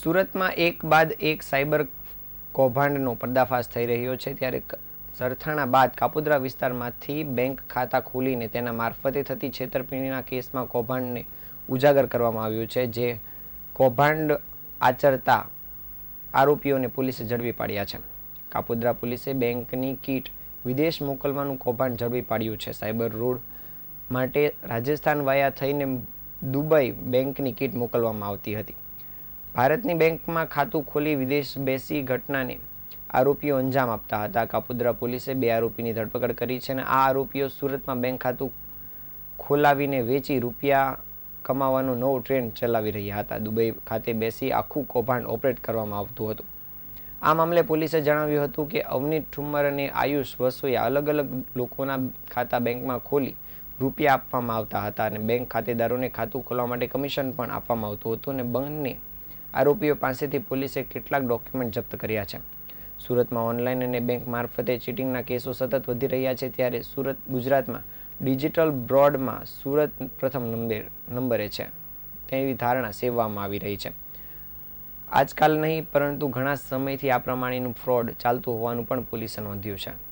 સુરતમાં એક બાદ એક સાયબર કૌભાંડનો પર્દાફાશ થઈ રહ્યો છે. ત્યારે સરથાણા બાદ કાપોદ્રા વિસ્તારમાંથી બેંક ખાતા ખોલીને તેના મારફતે થતી છેતરપિંડીના કેસમાં કૌભાંડને ઉજાગર કરવામાં આવ્યું છે, જે કૌભાંડ આચરતા આરોપીઓને પોલીસે ઝડપી પાડ્યા છે. કાપોદ્રા પોલીસે બેંકની કીટ વિદેશ મોકલવાનું કૌભાંડ ઝડપી પાડ્યું છે. સાયબર રોડ માટે રાજસ્થાન વાયા થઈને દુબઈ બેંકની કીટ મોકલવામાં આવતી હતી. ભારતની બેંકમાં ખાતું ખોલી વિદેશ બેસી ઘટનાને આરોપીઓ અંજામ આપતા હતા. કાપુદ્રા પોલીસે બે આરોપીની ધરપકડ કરી છે અને આ આરોપીઓ સુરતમાં બેંક ખાતું ખોલાવીને વેચી રૂપિયા કમાવાનો નવો ટ્રેન્ડ ચલાવી રહ્યા હતા. દુબઈ ખાતે બેસી આખું કૌભાંડ ઓપરેટ કરવામાં આવતું હતું. આ મામલે પોલીસે જણાવ્યું હતું કે અવનીત ઠુમ્મર અને આયુષ વસોએ અલગ અલગ લોકોના ખાતા બેંકમાં ખોલી રૂપિયા આપવામાં આવતા હતા અને બેંક ખાતેદારોને ખાતું ખોલવા માટે કમિશન પણ આપવામાં આવતું હતું અને બંને આરોપીઓ પાસેથી પોલીસે કેટલાક ડોક્યુમેન્ટ જપ્ત કર્યા છે. સુરતમાં ઓનલાઈન અને બેંક મારફતે ચીટિંગના કેસો સતત વધી રહ્યા છે ત્યારે સુરત, ગુજરાતમાં ડિજિટલ બ્રોડમાં સુરત પ્રથમ નંબર, નંબરે છે. તેવી ધારણા સેવવામાં આવી રહી છે. આજકાલ નહીં, પરંતુ ઘણા સમયથી આ પ્રમાણેનું ફ્રોડ ચાલતું હોવાનું પણ પોલીસે નોંધ્યું છે.